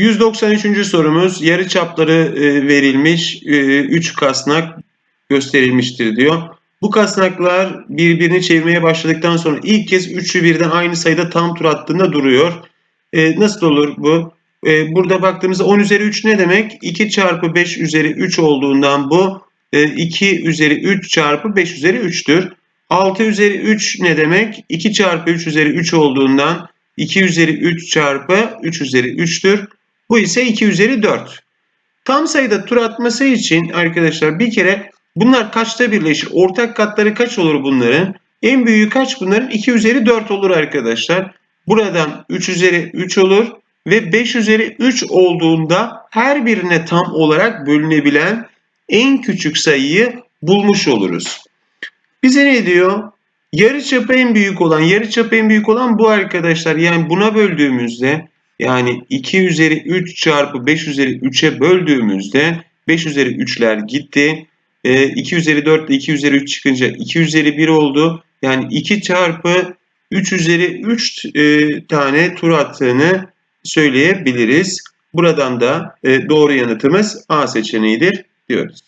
193. sorumuz yarı çapları e, verilmiş 3 kasnak gösterilmiştir diyor. Bu kasnaklar birbirini çevirmeye başladıktan sonra ilk kez üçü birden aynı sayıda tam tur attığında duruyor. E, nasıl olur bu? E, burada baktığımızda 10 üzeri 3 ne demek? 2 çarpı 5 üzeri 3 olduğundan bu e, 2 üzeri 3 çarpı 5 üzeri 3'tür. 6 üzeri 3 ne demek? 2 çarpı 3 üzeri 3 olduğundan 2 üzeri 3 çarpı 3 üzeri 3'tür. Bu ise 2 üzeri 4. Tam sayıda tur atması için arkadaşlar bir kere bunlar kaçta birleşir? Ortak katları kaç olur bunların? En büyüğü kaç bunların? 2 üzeri 4 olur arkadaşlar. Buradan 3 üzeri 3 olur ve 5 üzeri 3 olduğunda her birine tam olarak bölünebilen en küçük sayıyı bulmuş oluruz. Bize ne diyor? Yarıçapı en büyük olan, yarıçapı en büyük olan bu arkadaşlar. Yani buna böldüğümüzde yani 2 üzeri 3 çarpı 5 üzeri 3'e böldüğümüzde 5 üzeri 3'ler gitti. E, 2 üzeri 4 ile 2 üzeri 3 çıkınca 2 üzeri 1 oldu. Yani 2 çarpı 3 üzeri 3 e, tane tur attığını söyleyebiliriz. Buradan da e, doğru yanıtımız A seçeneğidir diyoruz.